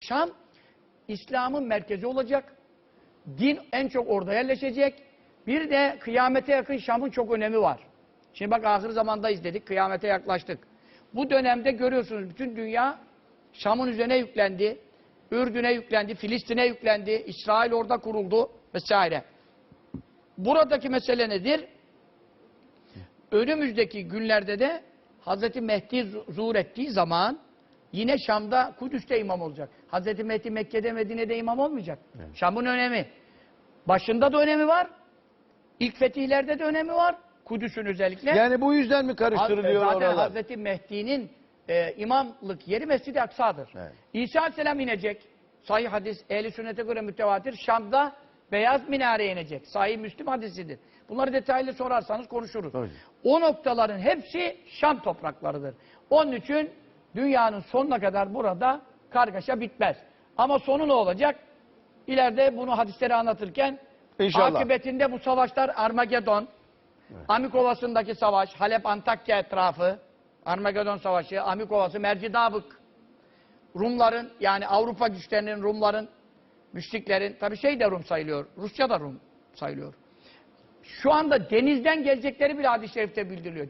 Şam İslam'ın merkezi olacak. Din en çok orada yerleşecek. Bir de kıyamete yakın Şam'ın çok önemi var. Şimdi bak ahir zamandayız dedik, kıyamete yaklaştık. Bu dönemde görüyorsunuz bütün dünya Şam'ın üzerine yüklendi. Ürdün'e yüklendi, Filistin'e yüklendi, İsrail orada kuruldu vesaire. Buradaki mesele nedir? Önümüzdeki günlerde de Hazreti Mehdi zu- zuhur ettiği zaman yine Şam'da Kudüs'te imam olacak. Hazreti Mehdi Mekke'de Medine'de imam olmayacak. Şam'ın önemi. Başında da önemi var. İlk fetihlerde de önemi var. Kudüs'ün özellikle. Yani bu yüzden mi karıştırılıyor Zaten oralar? Hazreti Mehdi'nin e, imamlık yeri Mescid-i Aksa'dır. Evet. İsa Aleyhisselam inecek. Sahih hadis, ehli sünnete göre mütevatir. Şam'da beyaz minareye inecek. Sahih Müslim hadisidir. Bunları detaylı sorarsanız konuşuruz. Tabii. O noktaların hepsi Şam topraklarıdır. Onun için dünyanın sonuna kadar burada kargaşa bitmez. Ama sonu ne olacak? İleride bunu hadisleri anlatırken İnşallah. akıbetinde bu savaşlar Armagedon, Amikovası'ndaki savaş, Halep Antakya etrafı, Armagedon Savaşı, Amikovası, Mercidabık, Rumların yani Avrupa güçlerinin, Rumların, müşriklerin, tabi şey de Rum sayılıyor, Rusya da Rum sayılıyor. Şu anda denizden gelecekleri bile hadis-i şerifte bildiriliyor.